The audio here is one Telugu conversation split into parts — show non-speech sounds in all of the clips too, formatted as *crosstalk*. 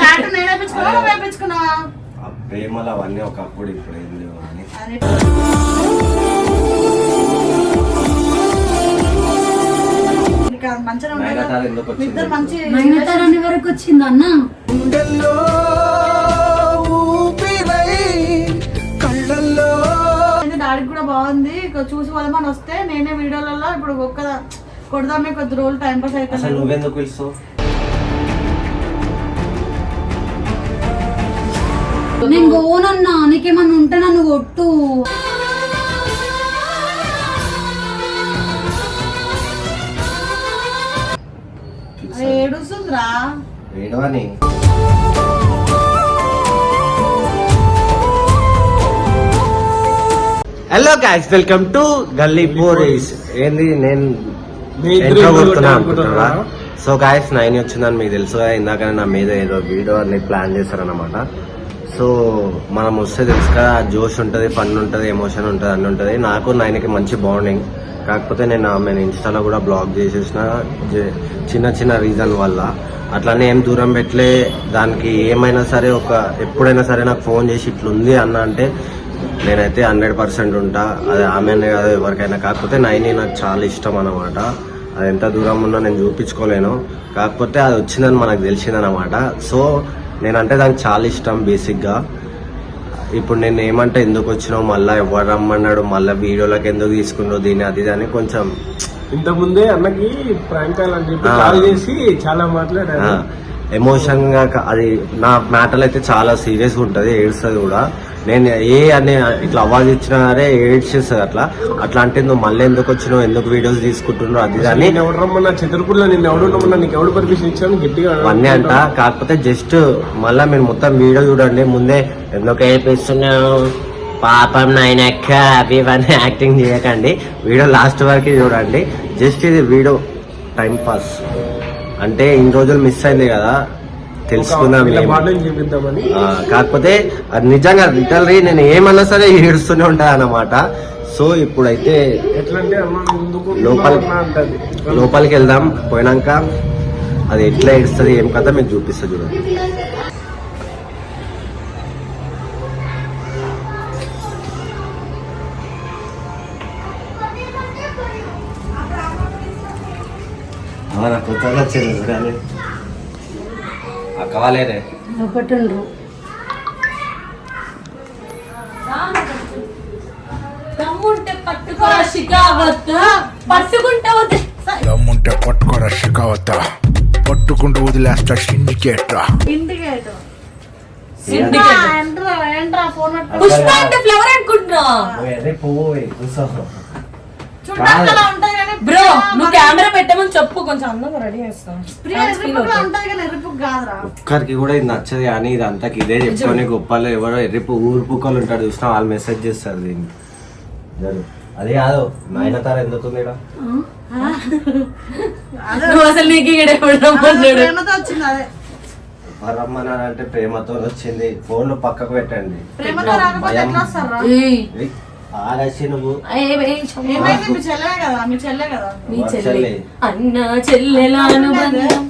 టాటూ నేను వేపించుకున్నా నువ్వు వేపించుకున్నావా ఆ ప్రేమలు అవన్నీ ఒకప్పుడు ఇప్పుడు ఏం లేవు అని నయనతార ఎందుకు ఇద్దరు మంచి వరకు వచ్చింది అన్న? ఏంది డాడీకి కూడా బాగుంది. ఇక చూసి పోదామని వస్తే నేనే వీడియోలలో ఇప్పుడు ఒక్క కొడదామే కొద్ది రోజులు టైం పాస్ అసలు అవుతుంది నువ్వెందుకు పిలుస్తావు? నేను గోనన్నా నీకేమన్నా ఉంటే నన్ను కొట్టు. ఏడుస్తుందిరా. Hello guys welcome to Galli Poris ఏంది నేను ఎంట్రో కొడుతున్నా? అనుకుంటున్నా సో గాయస్ నైన్ వచ్చిందని మీకు తెలుసు ఇందాక నా మీద ఏదో వీడియో అనేది ప్లాన్ చేశారనమాట సో మనం వస్తే తెలుసు కదా జోష్ ఉంటుంది ఫన్ ఉంటుంది ఎమోషన్ ఉంటుంది అన్నీ ఉంటుంది. నాకు నైన్కి మంచి బాండింగ్. కాకపోతే నేను ఆమెను ఇన్స్టాలో కూడా బ్లాక్ చేసేసిన చిన్న చిన్న రీజన్ వల్ల. అట్లానే ఏం దూరం పెట్టలే. దానికి ఏమైనా సరే ఒక ఎప్పుడైనా సరే నాకు ఫోన్ చేసి ఇట్లుంది అన్న అంటే నేనైతే హండ్రెడ్ పర్సెంట్ ఉంటా. అది ఆమెనే కాదు ఎవరికైనా. కాకపోతే నైని నాకు చాలా ఇష్టం అనమాట అది ఎంత దూరం ఉన్నా నేను చూపించుకోలేను. కాకపోతే అది వచ్చిందని మనకు తెలిసిందనమాట సో నేనంటే దానికి చాలా ఇష్టం బేసిక్గా ఇప్పుడు నేను ఏమంటే ఎందుకు వచ్చినావు మళ్ళీ ఎవరు రమ్మన్నాడు మళ్ళీ వీడియోలకు ఎందుకు తీసుకున్నావు దీన్ని అది అని కొంచెం ఇంత ముందే అన్నకి ప్రాంక్ అని చెప్పి ఆ. కాల్ చేసి చాలా మాట్లాడారు. ఎమోషన్గా క- అది నా మ్యాటర్ అయితే చాలా సీరియస్గా ఉంటది ఏడుస్తుంది కూడా. నేను ఏ అనే ఇట్లా అవాజ్ ఇచ్చినా సరే ఏడ్చేస్తుంది అట్లా అట్లా. అంటే నువ్వు మళ్ళీ ఎందుకు వచ్చినావు ఎందుకు వీడియోస్ తీసుకుంటున్నావు అది నేను ఎవడు రమ్మన్నా చంద్రపూర్లో నిన్ను ఎవడు రమ్మన్నా నీకు ఎవడు పర్మిషన్ ఇచ్చాను గట్టిగా అవన్నీ అంట. కాకపోతే జస్ట్ మళ్ళా మీరు మొత్తం వీడియో చూడండి. ముందే ఎందుకు ఏడిపిస్తున్నావు? పాపం నైన్ ఎక్క అవి ఇవన్నీ యాక్టింగ్ చేయకండి. వీడియో లాస్ట్ వరకు చూడండి. జస్ట్ ఇది వీడియో టైం పాస్ అంటే ఇన్ని రోజులు మిస్ అయింది కదా. ఆ, కాకపోతే అది నిజంగా లిటరలీ నేను ఏమన్నా సరే ఏడుస్తూనే ఉంటాను అన్నమాట. సో ఇప్పుడైతే లోపల- లోపలికి వెళ్దాం. పోయినాక అది ఎట్లా ఏడుస్తుంది ఏం కథ మీకు చూపిస్తా చూడండి అవునా కొత్తగా వచ్చింది అక్కవాలేరే ఒకటుండ్రు. దమ్ముంటే పట్టుకోరా షికావత్ పట్టుకుంటే దమ్ముంటే పట్టుకోరా పట్టుకుంటూ వదిలేస్తా సిండికేట్ ఎంట్రా ఎంట్రా ఫోన్ పుష్ప అంటే ఫ్లవర్ అనుకుంటున్నా బ్రో నువ్వు కెమెరా పెట్టమని చెప్పు కొంచెం అందంగా రెడీ ఒక్కరికి కూడా ఇది నచ్చదు కానీ ఇది అంతా ఇదే చెప్పుకొని గొప్పలు ఎవరో ఎర్రిపు ఊరు పుక్కలు ఉంటాడు చూసినా వాళ్ళు మెసేజ్ చేస్తారు దీన్ని. అది కాదు నయనతార ఎందుకు ఉంది ఈడ? నువ్వు అసలు నీకు? ప్రేమతో వచ్చింది రమ్మన్నారంటే ప్రేమతో వచ్చింది. ఫోన్ పక్కకు పెట్టండి. ప్రేమతో రాకపోతే ఎట్లా వస్తారా ఏయ్, ఇది ఆగేసి నువ్వు ఏయ్, ఏయ్, చమ్మ. ఏమైంది? మీ చెల్లె కదా మీ చెల్లె కదా. నీ ఎవరి చెల్లి. చెల్లి? అన్న చెల్లెల అనుబంధం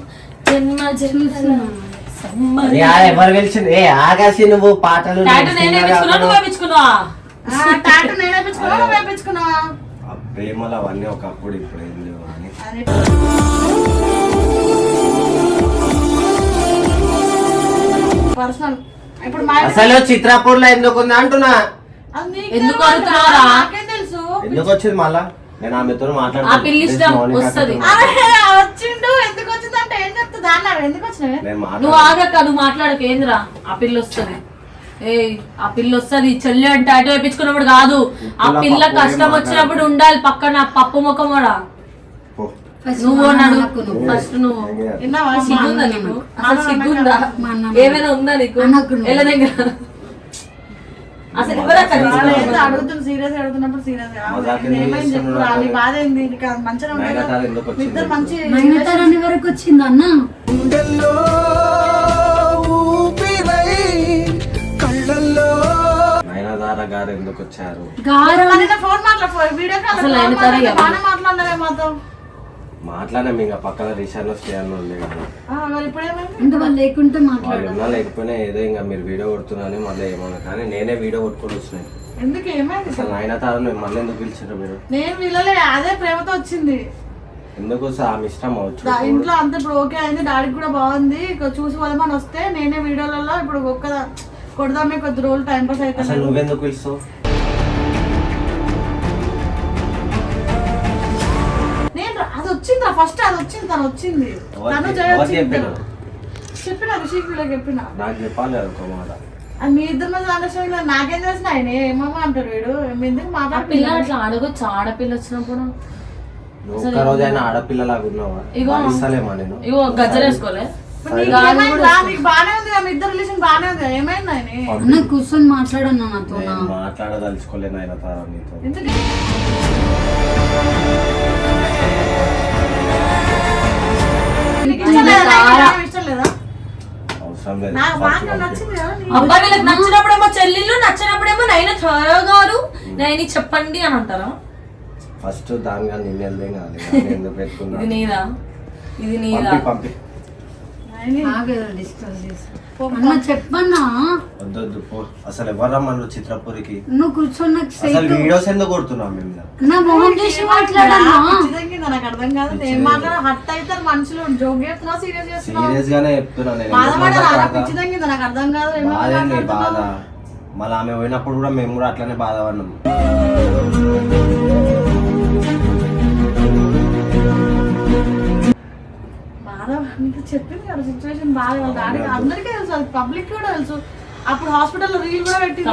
జన్మ ఎవరు గెలిచింది ఏ నువ్వు పాటలు ప్రేమలు అవన్నీ ఒకప్పుడు ఇప్పుడు ఏం లేవు అని అసలు చిత్రాపూర్లో ఎందుకు ఉంది అంటున్నా? ఎందుకు తెలియదురా? అడుగుతున్నావురా? నాకేం తెలుసు. ఎందుకు వచ్చింది మళ్ళా? నేను ఆమెతో ఆ పిల్ల ఇష్టం వస్తది. వచ్చిండు. ఎందుకు వచ్చింది అంటే ఏం చెప్తుంది? అన్నారు ఎందుకు నువ్వు మాట్లాడ ఆగక్క నువ్వు మాట్లాడక ఏందిరా? ఆ పిల్ల వస్తుంది. ఏయ్ ఆ పిల్ల వస్తుంది. చెల్లి అంటే అటు వేపించుకున్నప్పుడు కాదు. ఆ పిల్ల కష్టం ఏం వచ్చినప్పుడు ఉండాలి పక్కన పప్పు ముఖం కూడా. నువ్వు ఫస్ట్ నువ్వు. సిగ్గుందా నీకు. అసలు సిగ్గుందా? ఏమైనా ఉందా నీకు? దగ్గర అసలు? అడుగుతుంది సీరియస్ అడుగుతున్నప్పుడు సీరియస్ ఏమైంది చెప్పు? నీ బాధ ఏంది మంచిగా ఉండదు ఇద్దరు వచ్చింది? మంచి వరకు వచ్చింది అన్న గారు ఎందుకు వచ్చారు గారం ఫోన్ మాట్లా వీడియో కాల్ అసలు నయనతార ఎవరు? బాగా మాట్లాడలే మాతో మాట్లాడినాం ఇంకా పక్కన రిషాన్ స్టే అన్న ఉండే వాళ్ళు లేకుంటే వాళ్ళు ఉన్నా లేకపోయినా ఏదో ఇంకా మీరు వీడియో కొడుతున్నారని మళ్ళీ ఏమన్నా కానీ నేనే వీడియో కొట్టుకొని వచ్చినాయి ఎందుకు? ఏమైంది? అసలు నాయన తాను మళ్ళీ ఎందుకు పిలిచారు మీరు? నేను వీళ్ళలే అదే ప్రేమతో వచ్చింది. ఎందుకు సార్ ఆమె ఇష్టం అవచ్చు ఇంట్లో అంత ఇప్పుడు ఓకే అయింది డాడీకి కూడా బాగుంది ఇక చూసి పోదామని వస్తే నేనే వీడియోలలో ఇప్పుడు ఒక్క కొడదామే కొద్ది రోజులు టైం పాస్ అసలు అవుతుంది నువ్వెందుకు పిలుస్తావు? వచ్చింది తను వచ్చింది. తను జయ వచ్చింది? చెప్పిన వీళ్ళకి చెప్పిన? నాకు చెప్పాలి ఒక మాట. అది మీ ఇద్దరు మీద అండర్స్టాండింగ్ నాకేం తెలిసిన ఆయన ఏమమ్మా అంటాడు వీడు? మీ ఇద్దరు ఆ పిల్ల అట్లా అడగొచ్చు ఆడపిల్ల వచ్చినప్పుడు. ఒక్క రోజైనా ఆడపిల్లలాగా ఉన్నావా? ఇగో. ఇస్తలేమా నేను ఇగో గజ్జలేసుకోలే కూర్చొని మాట్లాడన్నా నాతో నేను మాట్లాడదలుచుకోలేను ఆయన నీతో. వీళ్ళకి నచ్చినప్పుడేమో చెల్లెళ్ళు నచ్చినప్పుడేమో నైనా త్వరగా గారు. నైని చెప్పండి అని అంటారా? ఫస్ట్ దాని కానీ కాదు ఇది నీదా? ఇది నీదా? పంపి పంపి ఆయన్ని ఆగేదో డిస్కస్ చేసి అన్న చెప్పన్నా? పో. అసలు చిత్రపూరికి? నువ్వు కూర్చొని అసలు వీడియోస్ ఎందుకు కొడుతున్నాం మేము నా మొహం చేసి మాట్లాడన్నా? పిచ్చిదంగి నాకు అర్థం కాదు. మాట్లాడ హట్ అవుతారు మనుషులు. జోక్ చేస్తున్నావు సీరియస్ చేస్తున్నావు సీరియస్ గానే చెప్తున్నా నేను ఎందుకు బాధపడాలి మాట్లాడతా? పిచ్చిదంగి నాకు అర్థం కాదు. బాధ. మళ్ళీ ఆమె పోయినప్పుడు కూడా మేము కూడా అట్లనే బాధపడినాం బాధ నీకు చెప్పింది కదా సిచ్యువేషన్ బాగా డాడీకి అందరికీ తెలుసు అది పబ్లిక్ కూడా తెలుసు. అప్పుడు హాస్పిటల్లో రీల్ కూడా పెట్టింది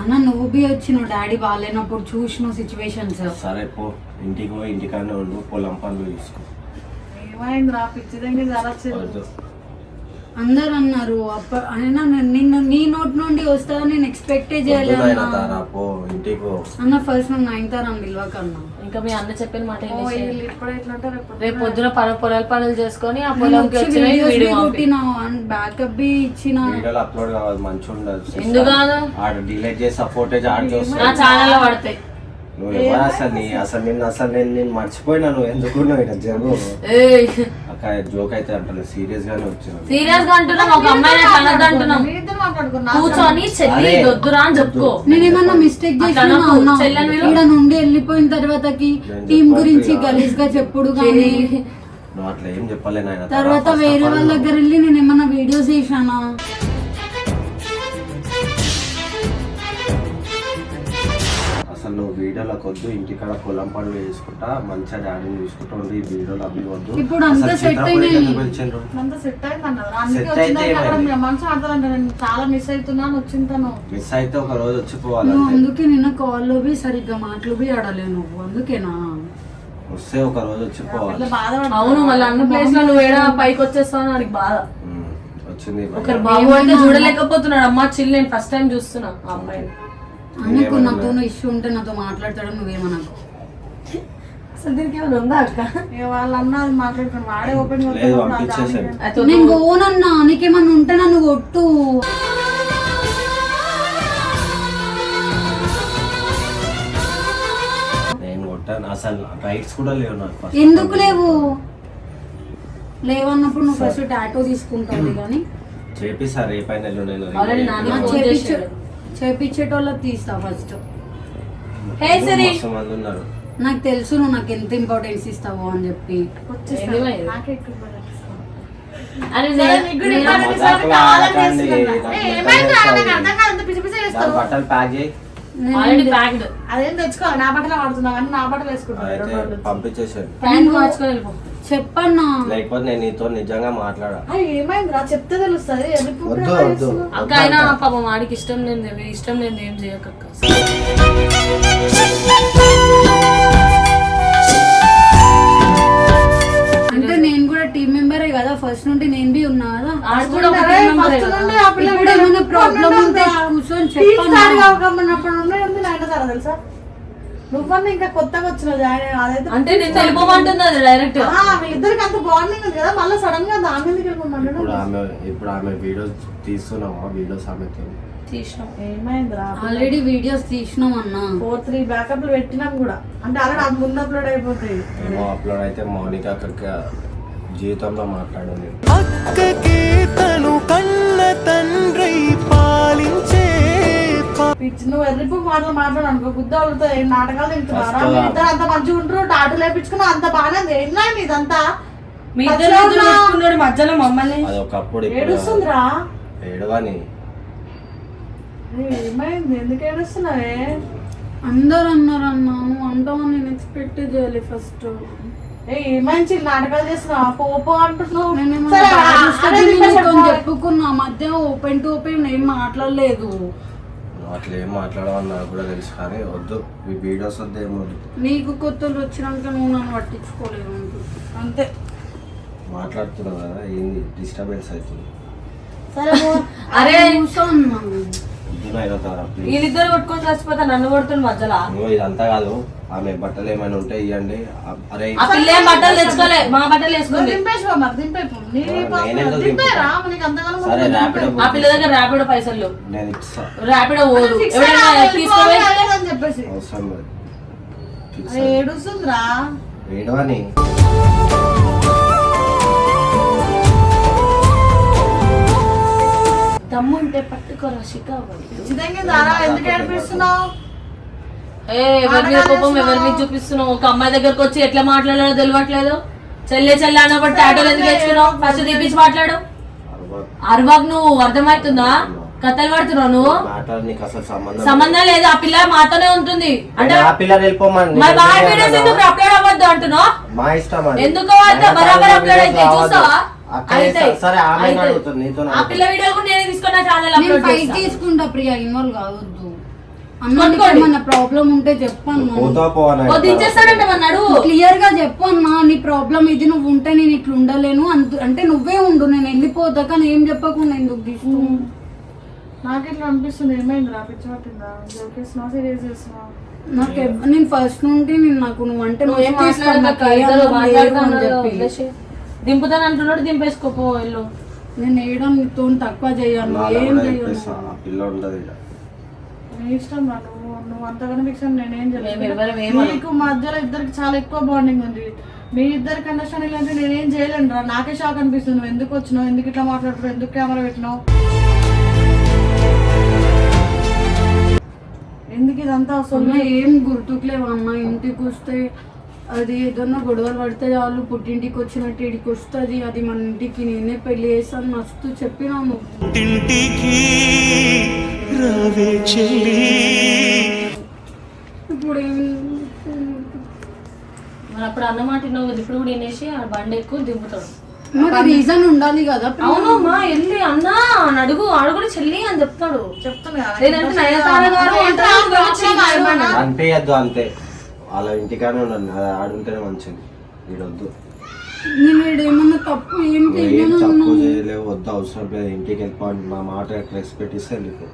అన్న నువ్వు బి వచ్చినావు డాడీ బాగాలేనప్పుడు చూసిన సిచ్యువేషన్స్ సరే పో. ఇంటికి పోయి ఇంటికాడనే ఉండు పొలం పనులు తీసుకో ఏమైంది రా పిచ్చిదంగి జరగచ్చు అందరు అన్నారు అప్ప అయినా నేను నిన్ను నీ నోట్ నుండి వస్తుందని నేను ఎక్స్పెక్టే చేయలేదు అన్న. ఇంటికి ఫస్ట్ నైన్తారా పిలవకన్నా. ఇంకా మీ అన్న చెప్పిన మాట ఏం రేపు పొద్దున పనులు పొలాల పనులు చేసుకొని ఆ పొలంకి వచ్చిన వీడియో పంపి. బ్యాకప్ బి ఇచ్చిన. వీడియోలు అప్లోడ్ కావాలి మంచిగా ఉండదు. ఎందుకు కాదు? ఆడ డిలీట్ చేసి ఫోటేజ్ ఆడ నా చూస్తా ఛానల్లో పడతాయి. నువ్వు ఎవరు అసలు నీ అసలు నిన్ను అసలు నేను నేను మర్చిపోయినా నువ్వు ఎందుకు నువ్వు ఇక్కడ? జరుగు. ఏయ్. జోక్ అయితే సీరియస్ గానే వచ్చిన సీరియస్గా అంటున్నాం ఒక అంటున్నాం. మాట్లాడుకున్నా. కూర్చొని చెల్లి అని చెప్పుకో. నేను ఏమన్నా మిస్టేక్ చేసినా. ఈడ నుండి వెళ్ళిపోయిన తర్వాతకి టీం గురించి. గలీజ్గా చెప్పుడు కానీ నువ్వు అట్లా ఏం తర్వాత వేరే వాళ్ళ దగ్గర వెళ్ళి నేను ఏమన్నా వీడియోస్ చేశానా? నువ్వు వీడియోలకు వద్దు ఇంటికాడ పొలం పనులు చేసుకుంటా మంచిగా డాడీని చూసుకుంటా ఉండి ఈ వీడియోలు అవి వద్దు. ఇప్పుడు అంతా అసలు set చిత్రపురికి అయినాయి. ఎందుకు పిలిచిండ్రు? అంత సెట్ అయింది అన్నారు అందుకే Set అయితే వచ్చిందని అక్కడ ఏమైంది? మీ మనసు ఆడతారంట నేను చాలా మిస్ అవుతున్నాను వచ్చింటాను. మిస్ అయితే ఒక రోజు నువ్వు వచ్చిపోవాలంటే అందుకే నిన్న కాల్లో బి సరిగ్గా మాటలు బి ఆడలేవు నువ్వు. అందుకేనా? వస్తే ఒక రోజు వచ్చిపోవాలి ఇట్లా బాధపడతాను అవును మళ్ళీ అన్న ప్లేస్లో నువ్వు ఏడా పైకి వచ్చేస్తావు అని నాకు బాధ. ఉమ్, వచ్చింది. ఒకరు బాబు అంటే చూడలేకపోతున్నాడు. అమ్మ చిల్లి నేను ఫస్ట్ టైం చూస్తున్నా ఆ అమ్మాయిని. అన్నకు నాతో ఇష్యూ ఉంటే నాతో మాట్లాడతాడు నువ్వేమనకు అసలు దీనికి ఏమైనా ఉందా అక్క? ఇక వాళ్ళు అన్నది మాట్లాడుకుని వాడే ఓపెన్ నేను నీకేమన్నా ఉంటే నన్ను కొట్టు. నేను కొట్టాను. అసలు రైట్స్ కూడా లేవు నాకు. ఎందుకు లేవు? లేవన్నప్పుడు నువ్వు ఫస్ట్ టాటో తీసుకుంటావు *clears throat* కానీ. చేపిస్తా రేపైన ఎల్లుండి నేను Already నాన్న నాకు ఫోన్ చేపించే చేశాడు. చేపించేటోళ్ళకి తీస్తా ఫస్ట్ హే సిరి. ఉన్నారు. నాకు తెలుసు నువ్వు నాకు ఎంత ఇంపార్టెన్స్ ఇస్తావు అని చెప్పి. అరే నేను- నేను- ఆడకండి. ఏమైంది? రా? నాకు. అర్థం కాదు, పిచ్చి పిచ్చి దాని చేస్తావు. బట్టలు ప్యాక్ చేయి. ఆల్రెడీ ప్యాక్డ్ అదేం తెచ్చుకోవాలి నా బట్టలు వాడుతున్నావు. కానీ నా బట్టలు వేసుకుంటాను అయితే పంపించేసాను ప్యాంట్ మార్చుకొని వెళ్ళిపో. చెప్పన్నా? లేకపోతే నేను నీతో నిజంగా మాట్లాడా? ఏమైంది రా చెప్తే తెలుస్తుంది. ఎందుకు వద్దు వద్దు? అక్క అయినా పాపం వాడికి ఇష్టం లేదు ఇష్టం లేదు ఏం చేయకక్క అంటే నేను కూడా టీం మెంబరే కదా. ఫస్ట్ నుండి నేను బి ఉన్నా కదా. ఆడు కూడా ఒక team member first ఏ కదా. ఇప్పుడు ఏమైనా ప్రాబ్లం ఉంటే కూర్చొని చెప్పన్నా? అన్నప్పుడు నువ్వన్నా ఇంకా కొత్తగా వచ్చిన జాయిన్ అదైతే అంటే నేను వెళ్ళిపోమంటుంది అది డైరెక్ట్ ఆ, వీళ్ళిద్దరికి అంత బాండింగ్ ఉంది కదా మళ్ళీ సడన్గా మీదకి వెళ్ళిపోమన్నాడు ఇప్పుడు ఆమె ఇప్పుడు ఆమె వీడియోస్ తీస్తున్నావా? వీడియోస్ ఆమెతో తీసినాం. ఏమైందిరా? ఆల్రెడీ వీడియోస్ తీసినాం అన్నా. ఫోర్ త్రీ బ్యాకప్లు పెట్టినాం కూడా. అంటే ఆల్రెడీ అది ముందు అప్లోడ్ అయిపోతాయి. ఏమో అప్లోడ్ అయితే మౌనిక అక్కడికి జీవితంలో మాట్లాడు నేను అక్కకే తను కన్న తండ్రి పాలించే పిచ్చి నువ్వు ఎర్రిపు మాటలు మాట్లాడు అనుకో బుద్ధి వాళ్ళతో ఏం నాటకాలు తింటున్నారా? వస్తావా? మీ ఇద్దరు అంత మంచిగా ఉంటారు టాటూ లేపించుకున్నా అంత బాగానే ఉంది. ఏంలా ఇదంతా? మీ ఇద్దరు ఇద్దరు పెట్టుకున్నాడు మధ్యలో మమ్మల్ని. అది ఒకప్పుడు ఇప్పుడు ఏడుస్తుందిరా? ఏడవని. ఏ, ఏమైంది? ఎందుకు ఏడుస్తున్నావే? అందరు అన్నారు అన్నా నువ్వు అంటావని నేను ఎక్స్పెక్ట్ చేయాలి ఫస్ట్. ఏ ఏమైంది నాటకాలు చేస్తున్నావా? పోపో అంటున్నావు. సరే, ఆ-. చెప్పుకున్నా మధ్య ఓపెన్ టు ఓపెన్ ఏం మాట్లాడలేదు. అట్లా ఏం మాట్లాడవని నాకు కూడా తెలుసు కానీ వద్దు. ఈ వీడియోస్ వద్దు ఏం వద్దు నీకు కొత్తలు వచ్చినాక నువ్వు నన్ను పట్టించుకోలేదు అంతే. మాట్లాడుతున్నావు కదా ఏంది? డిస్టర్బెన్స్ అవుతుంది. సరే. అరే! వీళ్ళిద్దరు కొట్టుకొని చచ్చిపోతా నన్ను కొడుతుంది మధ్యలో. ఇదంతా కాదు ఆమె బట్టలు ఏమైనా ఉంటే ఇవ్వండి అరే ఆ పిల్ల ఏం బట్టలు తెచ్చుకోలే? మా బట్టలు అంతగానో సరే ర్యాపిడో. ఆ పిల్ల దగ్గర ర్యాపిడో పైసలు. నేను ఇస్తా. ర్యాపిడో ఓదు ఎవరైనా చెప్పేసి. అవసరం లేదు. ఏడుస్తుందిరా. ఏడవని. దమ్ముంటే పట్టుకోరా ఎందుకు ఏ ఎవరి మీద కోపం ఎవరి మీద చూపిస్తున్నావు? ఒక అమ్మాయి దగ్గరకు వచ్చి ఎట్లా మాట్లాడాలో తెలియట్లేదు చెల్లె చెల్లె అన్నప్పుడు టాటోలు ఎందుకు తెచ్చుకున్నావు ఫస్ట్ తీపించి మాట్లాడు. అరవై అరవాకు నువ్వు అర్థమవుతుందా? కథలు పడుతున్నావు నువ్వు? సంబంధం సంబంధం లేదు ఆ పిల్ల మాతోనే ఉంటుంది. అంటే ఆ పిల్లలు వెళ్ళిపోమని మరి మా వీడియోస్ ఎందుకు అప్లోడ్ అవ్వద్దు అంటున్నావు? మా ఇష్టం అది. ఎందుకు బరాబర్ అప్లోడ్ అయితే. చూస్తావా. సరే ఆమె అడుగుతుంది నీతో ఆ పిల్ల వీడియో కూడా నేను తీసుకున్న ఛానల్ నేను అప్లోడ్ ఫైట్ చేస్తా. చేసుకుంటా ప్రియా ఇన్వాల్వ్ కావద్దు. అన్న. ఏమన్నా ప్రాబ్లం ఉంటే చెప్పాను పోతా పోవని ఓ దించేస్తాడంట అన్నాడు క్లియర్గా చెప్పు అన్నా నీ ప్రాబ్లం ఇది నువ్వు ఉంటే నేను ఇట్లా ఉండలేను. అంత అంటే నువ్వే ఉండు నేను వెళ్ళిపోతా కానీ ఏం చెప్పకుండా ఎందుకు తీస్తూ? నాకు ఇట్లా అనిపిస్తుంది? ఏమైందిరా? పిచ్చి పట్టిందా? జోకేస్తున్నావు సీరియస్ చేస్తున్నావు నాకు ఎవ్- నేను ఫస్ట్ నుండి నేను నాకు నువ్వు అంటే మాట్లాడక ఇద్దరు. దింపుతాను అంటున్నాడు దింపేసుకోపో వెళ్ళు. నేను వేయడం నీతో తక్కువ చేయను ఏం చేయను? ఉండదు. నీ ఇష్టం రా నువ్వు నువ్వు అంతగానో నేనేం మేము ఎవరం ఏం మీకు మధ్యలో ఇద్దరికి చాలా ఎక్కువ బాండింగ్ ఉంది. మీ ఇద్దరికి అండర్స్టాండింగ్ అంటే నేనేం చేయలేను రా. నాకే షాక్ అనిపిస్తుంది. నువ్వు ఎందుకు వచ్చినావు? ఎందుకు ఇట్లా మాట్లాడుతున్నావు? ఎందుకు కెమెరా పెట్టినావు? ఎందుకు ఇదంతా అన్న వస్తుంది ఏం గుర్తుకులేవు అన్న. ఇంటికి వస్తే అది ఏదన్నా గొడవలు పడితే వాళ్ళు పుట్టింటికి వచ్చినట్టు ఇడికి వస్తుంది. అది మన ఇంటికి నేనే పెళ్ళి చేస్తాను మస్తు చెప్పినాను ఇంటికి రవే చెల్లి. ఇప్పుడు ఏం మరి అప్పుడు అన్నమాట ఇప్పుడు కూడా వినేసి ఆ బండి ఎక్కువ దింపుతాడు. మరి రీజన్ ఉండాలి కదా అవును అమ్మా వెళ్ళి అన్నా అని అడుగు అడుగుడు చెల్లి అని చెప్తాడు. ఏమన్నా? అనిపించద్దు అంతే. వాళ్ళ ఇంటికానే ఉండండి. అది ఆడుంటేనే మంచిది. వీడొద్దు నేను ఈడ ఏమన్నా తప్పు ఏం ఏం తప్పు చేయలేవు వద్దు అవసరం లేదు. ఇంటికి వెళ్ళిపోండి. మా మాట రెస్పెక్ట్ ఇస్తే వెళ్ళిపో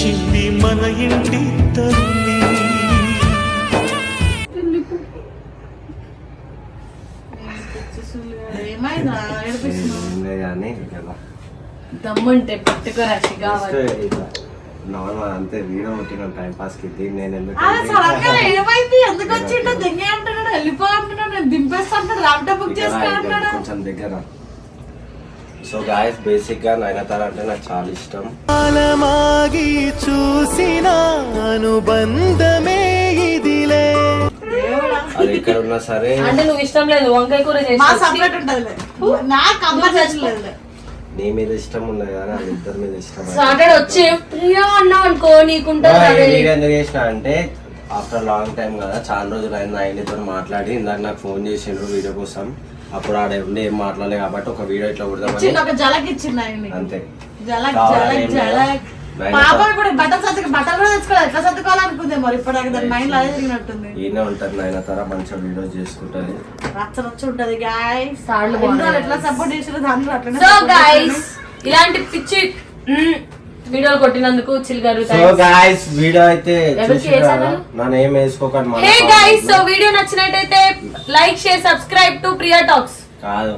చిన్ని మన ఇంటి తల్లి ఏమైందా? ఏడిపిస్తున్నావు? ఏం లేదు కానీ కదా దమ్ముంటే పట్టుకోరా షికాగో నార్మల్ అంతే వీడియో కొట్టిన టైం పాస్కి దీన్ని నేను ఎందుకు *laughs* ఏమైంది? ఎందుకు వచ్చిండో? దెంగే అంటున్నాడు వెళ్ళిపో అంటున్నాడు నేను దింపేస్తా అంటాడు ల్యాప్టాప్ బుక్ ఇక్కడ ఇక్కడ అంటాడు కొంచెం దగ్గర. సో గాయస్ బేసిక్గా నయనతార అంటే నాకు చాలా ఇష్టం. కాలమాగి చూసిన అనుబంధమే ఇదిలే. అది ఎక్కడ ఉన్నా సరే. అంటే నువ్వు ఇష్టం లేదు వంకాయ కూర మా చేసి సపరేట్ ఉంటదిలే. నాకు కంపల్సరీ లేదులే నీ మీద ఇష్టం ఉన్నది కానీ వాళ్ళ ఇద్దరి మీద ఇష్టం సాటర్డే వచ్చి ప్రియా అన్నావు అనుకో నీకుంటుంది అదే. ఎందుకు చేసిన అంటే ఆఫ్టర్ లాంగ్ టైం కదా చాలా రోజులు అయింది ఆయనతో మాట్లాడి ఇందాక నాకు ఫోన్ చేసిండ్రు వీడియో కోసం. అప్పుడు ఆడ ఉండి ఏం మాట్లాడలే కాబట్టి ఒక వీడియో ఇట్లా కొడదామని. చిన్న ఒక జలక్ ఇచ్చింది అంతే. జలక్ జలక్ ఏం జలక్. పాప ఇప్పుడు బట్టలు సర్దుకు బట్టలు కూడా తెచ్చుకోవాలి ఎట్లా సర్దుకోవాలనుకుంది మరి? ఇప్పుడు దాని మైండ్ అదే తిరిగినట్టుంది. ఈయనే ఉంటుంది నయనతార మంచిగా వీడియోస్ చేసుకుంటుంది రచ్చ రచ్చ ఉంటది గాయస్ తాళ్ళు ఎట్లా సపోర్ట్ చేసారు దాంట్లో సో ఇలాంటి పిచ్చి వీడియోలు కొట్టినందుకు సో గాయస్ వీడియో అయితే? నన్ను ఏం వేసుకోకండి హే సో వీడియో నచ్చినట్టయితే like share subscribe to Priya talks కాదు.